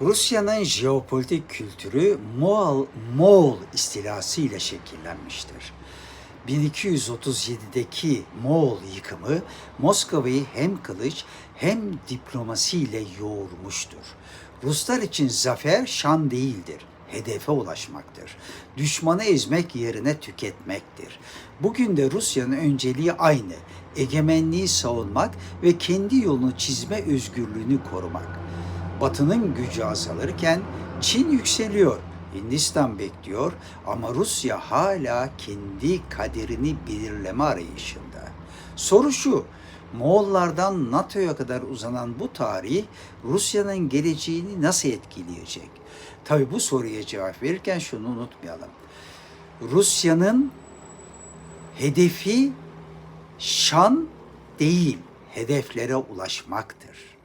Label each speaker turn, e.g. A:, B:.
A: Rusya'nın jeopolitik kültürü Moğol, Moğol istilası ile şekillenmiştir. 1237'deki Moğol yıkımı Moskova'yı hem kılıç hem diplomasiyle yoğurmuştur. Ruslar için zafer şan değildir, hedefe ulaşmaktır. Düşmanı ezmek yerine tüketmektir. Bugün de Rusya'nın önceliği aynı. Egemenliği savunmak ve kendi yolunu çizme özgürlüğünü korumak. Batı'nın gücü azalırken Çin yükseliyor. Hindistan bekliyor ama Rusya hala kendi kaderini belirleme arayışında. Soru şu, Moğollardan NATO'ya kadar uzanan bu tarih Rusya'nın geleceğini nasıl etkileyecek? Tabi bu soruya cevap verirken şunu unutmayalım. Rusya'nın hedefi şan değil, hedeflere ulaşmaktır.